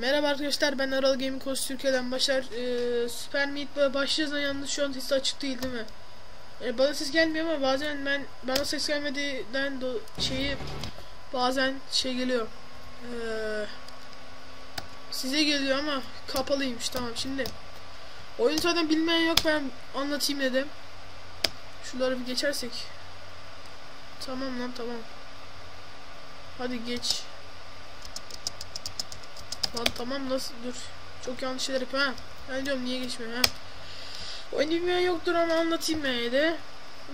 Merhaba arkadaşlar ben Aral Gaming Coast Türkiye'den Başar. Ee, Super Meat başlayacağız yalnız şu an sesi açık değil değil mi? Ee, bana ses gelmiyor ama bazen ben bana ses gelmediğinden do şeyi bazen şey geliyor. Ee, size geliyor ama kapalıymış tamam şimdi. Oyun zaten bilmeyen yok ben anlatayım dedim. Şunları bir geçersek tamam lan tamam hadi geç Lan tamam nasıl dur. Çok yanlış şeyler yapıyor ha. Ben diyorum niye geçmiyor ha. Oyun bilmeyen yoktur ama anlatayım ben de.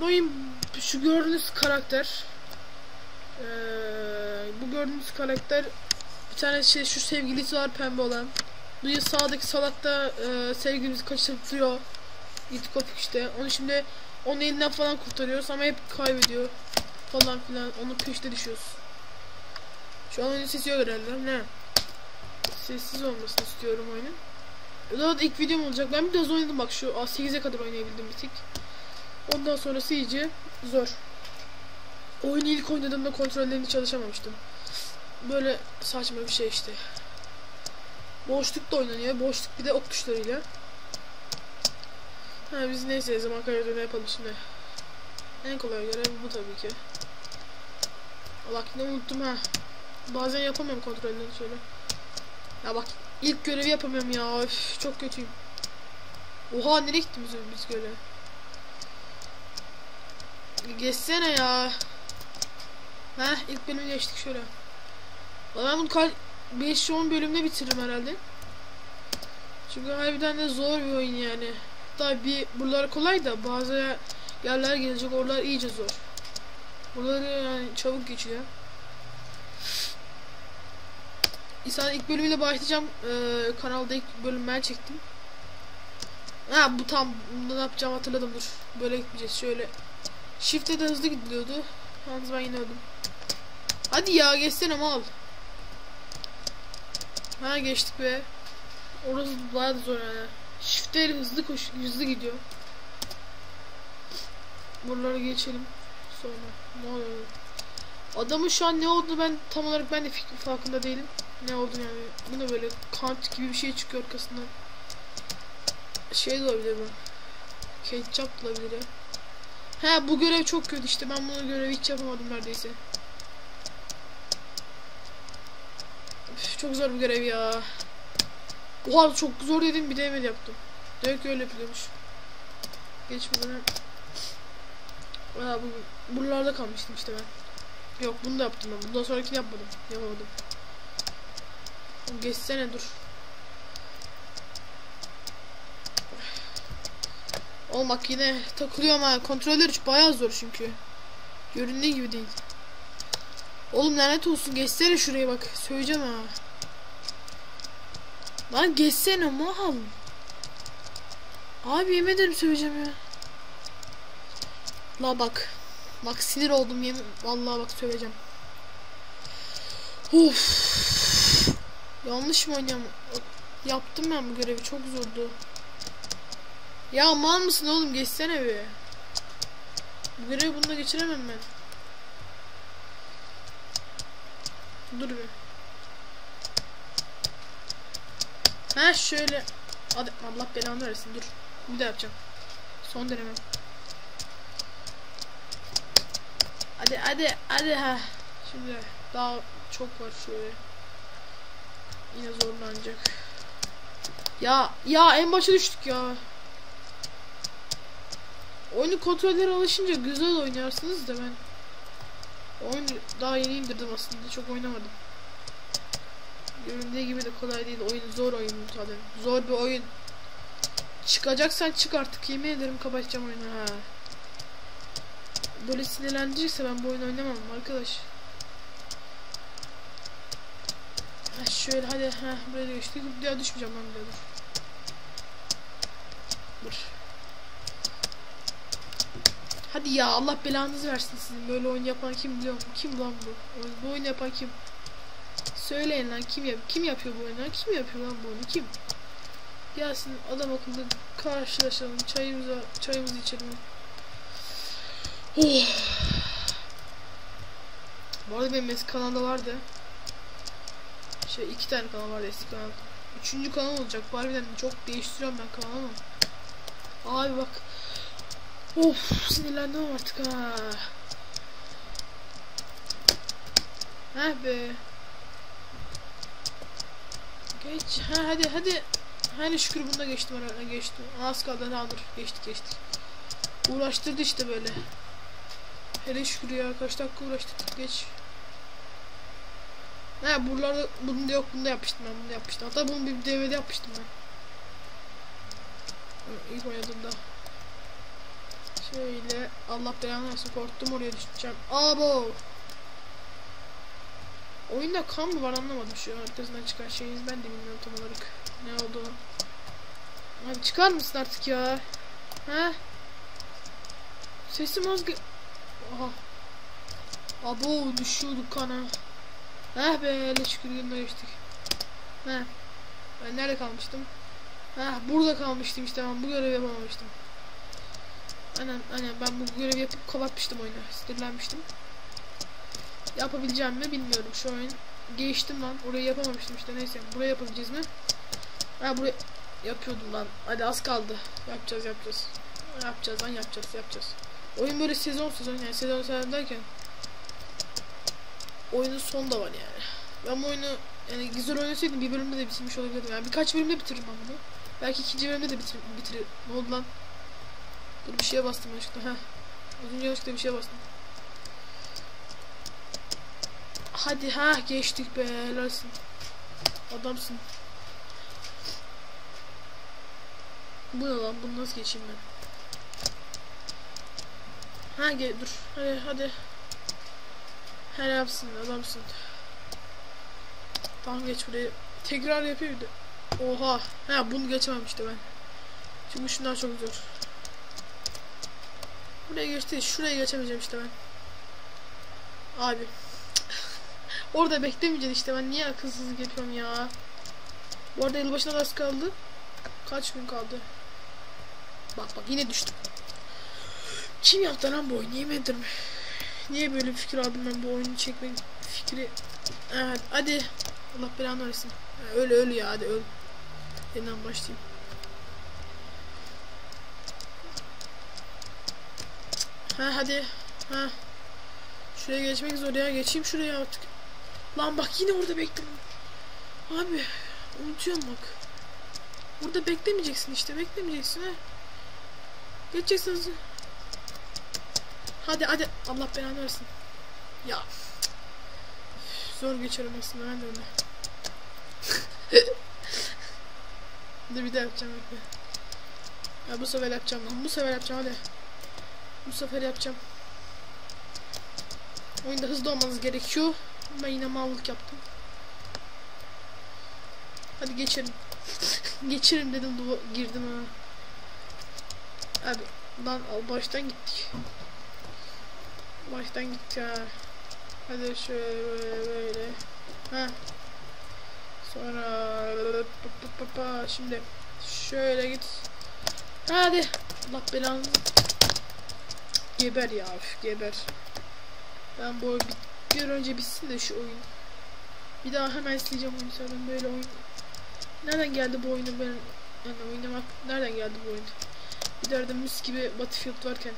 Bu oyun şu gördüğünüz karakter. Ee, bu gördüğünüz karakter bir tane şey şu sevgilisi var pembe olan. Bu sağdaki salakta e, sevgilimizi kaçırıp duruyor. Git kopuk işte. Onu şimdi onun elinden falan kurtarıyoruz ama hep kaybediyor. Falan filan. Onun peşte düşüyoruz. Şu an oyunun sesi yok herhalde. Ne? sessiz olmasını istiyorum oyunun. Daha da ilk videom olacak. Ben biraz oynadım bak şu 8'e kadar oynayabildim bir tek. Ondan sonrası iyice zor. Oyunu ilk oynadığımda kontrollerini çalışamamıştım. Böyle saçma bir şey işte. Boşluk da oynanıyor. Boşluk bir de ok tuşlarıyla. Ha biz neyse zaman kaydını yapalım şimdi. En kolay görev bu tabii ki. Allah yine unuttum ha. Bazen yapamıyorum kontrollerini şöyle. Ya bak ilk görevi yapamıyorum ya. Üf, çok kötüyüm. Oha nereye gittim biz, biz göle? Geçsene ya. Heh ilk bölümü geçtik şöyle. Ben bunu kaç 5-10 bölümde bitiririm herhalde. Çünkü harbiden de zor bir oyun yani. Tabi bir buralar kolay da bazı yerler gelecek oralar iyice zor. Buraları yani çabuk geçiyor. İnsan ilk bölümüyle başlayacağım. Ee, kanalda ilk bölüm ben çektim. Ha bu tam ne yapacağım hatırladım dur. Böyle gitmeyeceğiz şöyle. Shift'e de hızlı gidiyordu. Yalnız ben yine öldüm. Hadi ya geçsene mal. Ha geçtik be. Orası bayağı da zor yani. Shift'e hızlı koş hızlı gidiyor. Buraları geçelim. Sonra ne oluyor? Adamın şu an ne olduğunu ben tam olarak ben de fikri farkında değilim. Ne oldu yani? Bu ne böyle kant gibi bir şey çıkıyor arkasından. Şey de olabilir mi? Ketçap olabilir ya. He bu görev çok kötü işte. Ben bunu görevi hiç yapamadım neredeyse. Üf, çok zor bir görev ya. Oha çok zor dedim bir de yaptım. Demek öyle yapılıyormuş. Geç buradan. Aa, bu, buralarda kalmıştım işte ben. Yok bunu da yaptım ben. Bundan sonrakini yapmadım. Yapamadım. Geçsene dur. Oğlum bak yine takılıyorum ha. Kontroller hiç bayağı zor çünkü. Göründüğü gibi değil. Oğlum lanet olsun geçsene şuraya bak. Söyleyeceğim ha. Lan geçsene mahal. Abi yemin ederim söyleyeceğim ya. La bak. Bak sinir oldum yemin. Vallahi bak söyleyeceğim. Of. Yanlış mı oynuyorum? Yaptım ben bu görevi çok zordu. Ya mal mısın oğlum geçsene bir. Bu görevi bununla geçiremem ben. Dur bir. Ha şöyle. Hadi Allah belanı versin dur. Bir daha yapacağım. Son denemem. Hadi hadi hadi ha. Şimdi daha çok var şöyle. Yine zorlanacak. Ya ya en başa düştük ya. Oyunu kontrollere alışınca güzel oynarsınız da ben oyunu daha yeni indirdim aslında çok oynamadım. Göründüğü gibi de kolay değil. Oyun zor oyun zaten. Zor bir oyun. Çıkacaksan çık artık. Yemin ederim kapatacağım oyunu ha. Böyle sinirlendirirse ben bu oyunu oynamam arkadaş. Ha şöyle hadi ha böyle geçtik. Ya düşmeyeceğim ben bir dur. Dur. Hadi ya Allah belanızı versin sizin. Böyle oyun yapan kim biliyor musun? Kim lan bu? Bu oyun yapan kim? Söyleyin lan kim yap kim yapıyor bu oyunu? Kim yapıyor lan bu oyunu? Kim? Gelsin adam akıllı karşılaşalım. Çayımıza çayımızı içelim. Bu arada benim eski kanalda vardı. Şey iki tane kanal vardı eski kanal. Üçüncü kanal olacak. Harbiden çok değiştiriyorum ben kanalı ama. Abi bak. Of sinirlendim artık ha. Heh be. Geç. Ha hadi hadi. Hani şükür bunda geçtim ara geçtim. Az kaldı alır. Geçtik geçtik. Uğraştırdı işte böyle. Hele şükür kaç dakika uğraştık. Geç. He buralarda bunda yok bunda yapmıştım ben bunu yapmıştım. Hatta bunu bir DVD yapmıştım ben. İlk oynadığımda. Şöyle Allah belanı versin korktum oraya düşeceğim. Abo. Oyunda kan mı var anlamadım şu arkasından çıkan şeyiniz ben de bilmiyorum tam olarak ne olduğunu. Abi çıkar mısın artık ya? He? Sesim az. Aha. Abo düşüyorduk kana. Heh be hele şükür yılına geçtik. Heh. Ben nerede kalmıştım? Heh burada kalmıştım işte ben bu görevi yapamamıştım. Aynen aynen ben bu görevi yapıp kapatmıştım oyunu. Sinirlenmiştim. Yapabileceğim mi bilmiyorum şu oyun. Geçtim lan. Orayı yapamamıştım işte neyse. Burayı yapabileceğiz mi? Ha burayı yapıyordum lan. Hadi az kaldı. Yapacağız yapacağız. Yapacağız lan yapacağız yapacağız. Oyun böyle sezon sezon yani sezon sezon derken oyunun sonu da var yani. Ben bu oyunu yani güzel oynasaydım bir bölümde de bitirmiş olabilirdim. Yani birkaç bölümde bitiririm ben bunu. Belki ikinci bölümde de bitir bitirir. Ne oldu lan? Dur bir şeye bastım yanlışlıkla. Heh. Az önce yanlışlıkla bir şeye bastım. Hadi ha geçtik be helalsin. Adamsın. Bu ne lan? Bunu nasıl geçeyim ben? Ha gel dur. Hadi hadi. Helalsin adamsın. Tamam geç buraya. Tekrar yapayım de. Oha. Ha bunu geçemem işte ben. Çünkü şunlar çok zor. Buraya geçti. Şuraya geçemeyeceğim işte ben. Abi. Orada beklemeyeceğiz işte ben niye akılsızlık yapıyorum ya. Bu arada yılbaşına da az kaldı. Kaç gün kaldı? Bak bak yine düştüm. Kim yaptı lan bu oyunu yemedim. Niye böyle bir fikir aldım ben bu oyunu çekmek fikri. Evet hadi. Allah belanı versin. Öl öl ya hadi öl. Yeniden başlayayım. Ha hadi. Ha. Şuraya geçmek zor ya. Geçeyim şuraya artık. Lan bak yine orada bekledim. Abi unutuyorum bak. Burada beklemeyeceksin işte. Beklemeyeceksin ha. Geçeceksin hızlı. Hadi hadi. Allah belanı versin. Ya. Zor geçerim aslında ben de öyle. Dur bir daha yapacağım bekle. Ya bu sefer yapacağım lan. Bu sefer yapacağım hadi. Bu sefer yapacağım. Oyunda hızlı olmanız gerekiyor. Ben yine mallık yaptım. Hadi geçelim. geçelim dedim girdim ha. Abi lan baştan gittik. Baştan ha. Hadi şöyle böyle böyle. Ha. Sonra şimdi şöyle git. Hadi. Allah belanı. Geber ya. Geber. Ben bu bir, bir önce bitsin de şu oyun. Bir daha hemen sileceğim oyunu zaten böyle oyun. Nereden geldi bu oyunu ben yani oynamak nereden geldi bu oyun? Bir derdim mis gibi Battlefield varken.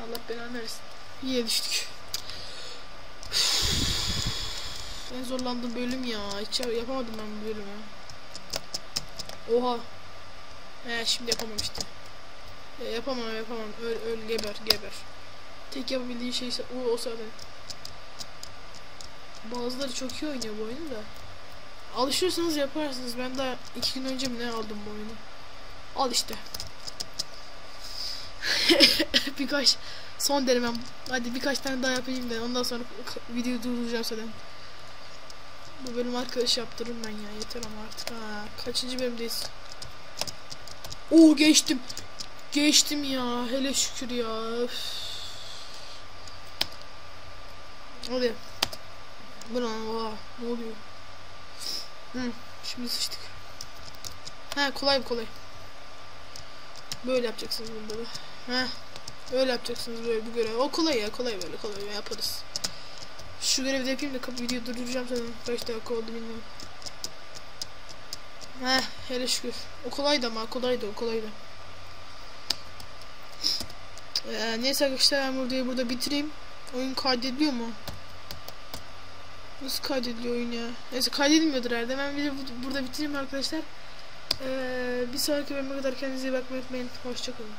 Allah belanı versin. İyiye düştük. en zorlandığım bölüm ya. Hiç yapamadım ben bu bölümü. Oha. He şimdi yapamam işte. Ya, yapamam yapamam. Öl öl geber geber. Tek yapabildiği şey o, o zaten. Bazıları çok iyi oynuyor bu oyunu da. Alışırsanız yaparsınız. Ben daha iki gün önce mi ne aldım bu oyunu. Al işte. birkaç son denemem. Hadi birkaç tane daha yapayım da ondan sonra videoyu durduracağım zaten. Bu bölüm arkadaş yaptırırım ben ya. Yeter ama artık ha. Kaçıncı bölümdeyiz? Oo geçtim. Geçtim ya. Hele şükür ya. Üf. Hadi. Bu lan oha. Ne oluyor? Hı, şimdi sıçtık. Ha kolay kolay. Böyle yapacaksınız bunda da. Ha. Öyle yapacaksınız böyle bir görev. O kolay ya kolay böyle kolay yaparız. Şu görevi de yapayım da kapı videoyu durduracağım zaten. Kaç dakika oldu bilmiyorum. Heh hele şükür. O kolaydı ama kolaydı o kolaydı. Ee, neyse arkadaşlar ben burada, burada bitireyim. Oyun kaydediliyor mu? Nasıl kaydediliyor oyun ya? Neyse kaydedilmiyordur herhalde. Ben video burada bitireyim arkadaşlar. Ee, bir sonraki bölüme kadar kendinize iyi bakmayı unutmayın. Hoşçakalın.